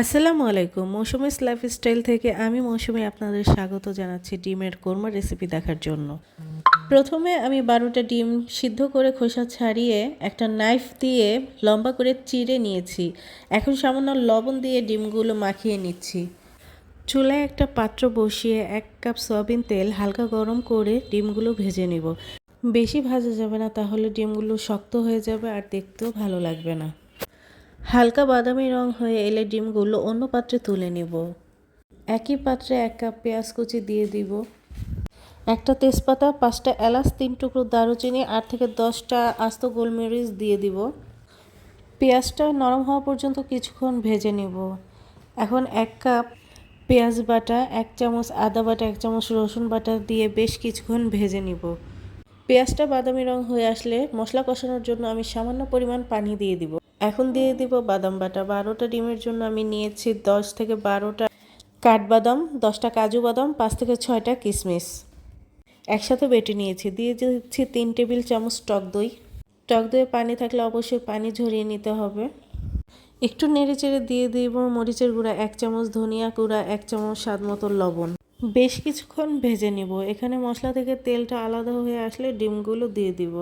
আসসালামু আলাইকুম। মৌসুমিস লাইফস্টাইল থেকে আমি মৌসুমি আপনাদের স্বাগত জানাচ্ছি ডিমের কোরমা রেসিপি দেখার জন্য। প্রথমে আমি বারোটা ডিম সিদ্ধ করে খোসা ছাড়িয়ে একটা নাইফ দিয়ে লম্বা করে চিড়ে নিয়েছি। এখন সামান্য লবণ দিয়ে ডিমগুলো মাখিয়ে নিচ্ছি। চুলায় একটা পাত্র বসিয়ে এক কাপ সয়াবিন তেল হালকা গরম করে ডিমগুলো ভেজে নিব। বেশি ভাজা যাবে না, তাহলে ডিমগুলো শক্ত হয়ে যাবে আর দেখতেও ভালো লাগবে না। হালকা বাদামি রং হয়ে এলে ডিমগুলো অন্য পাত্রে তুলে নেব। একই পাত্রে এক কাপ পেঁয়াজ কুচি দিয়ে দিব। একটা তেজপাতা, পাঁচটা এলাচ, তিন টুকরো দারুচিনি, আট থেকে দশটা আস্ত গোলমরিচ দিয়ে দিব। পেঁয়াজটা নরম হওয়া পর্যন্ত কিছুক্ষণ ভেজে নিব। এখন এক কাপ পেঁয়াজ বাটা, এক চামচ আদা বাটা, এক চামচ রসুন বাটা দিয়ে বেশ কিছুক্ষণ ভেজে নিব। পেঁয়াজটা বাদামি রং হয়ে আসলে মশলা কষানোর জন্য আমি সামান্য পরিমাণ পানি দিয়ে দিব। এখন দিয়ে দিব বাদাম বাটা। বারোটা ডিমের জন্য আমি নিয়েছি দশ থেকে বারোটা কাঠবাদাম, দশটা কাজু বাদাম, পাঁচ থেকে ছয়টা কিশমিশ। একসাথে বেটে নিয়েছি। দিয়ে দিচ্ছি তিন টেবিল চামচ টক দই। টক দইয়ে পানি থাকলে অবশ্যই পানি ঝরিয়ে নিতে হবে। একটু নেড়ে চেড়ে দিয়ে দিব মরিচের গুঁড়া, এক চামচ ধনিয়া গুঁড়া, এক চামচ স্বাদ মতো লবণ। বেশ কিছুক্ষণ ভেজে নিব। এখানে মশলা থেকে তেলটা আলাদা হয়ে আসলে ডিমগুলো দিয়ে দিব।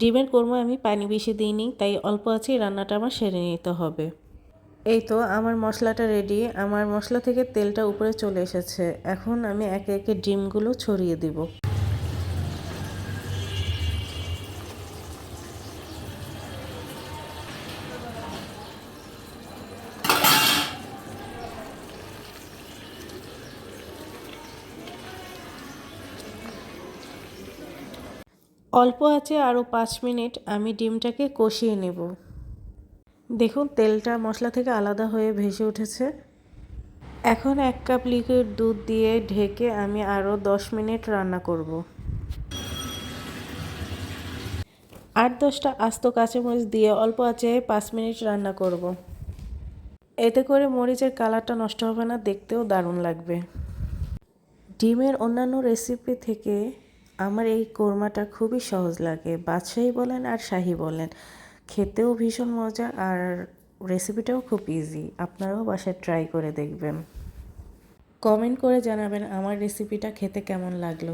ডিমের কোরমায় আমি পানি বেশি দিইনি, তাই অল্প আছে রান্নাটা আমার সেরে নিতে হবে। এই তো আমার মশলাটা রেডি আমার মশলা থেকে তেলটা উপরে চলে এসেছে। এখন আমি একে একে ডিমগুলো ছড়িয়ে দিব। অল্প আছে আরও পাঁচ মিনিট, আমি ডিমটাকে কষিয়ে নেব। দেখুন, তেলটা মশলা থেকে আলাদা হয়ে ভেসে উঠেছে। এখন এক কাপ লিকুইড দুধ দিয়ে ঢেকে আমি আরও দশ মিনিট রান্না করব। আট দশটা আস্ত কাঁচামরিচ দিয়ে অল্প আছে পাঁচ মিনিট রান্না করব। এতে করে মরিচের কালারটা নষ্ট হবে না, দেখতেও দারুণ লাগবে। ডিমের অন্যান্য রেসিপি থেকে আমার এই কোরমাটা খুবই সহজ লাগে। বাদশাহী বলেন আর শাহি বলেন। খেতেও ভীষণ মজা আর রেসিপিটাও খুব ইজি আপনারাও বাসায় ট্রাই করে দেখবেন। কমেন্ট করে জানাবেন আমার রেসিপিটা খেতে কেমন লাগল।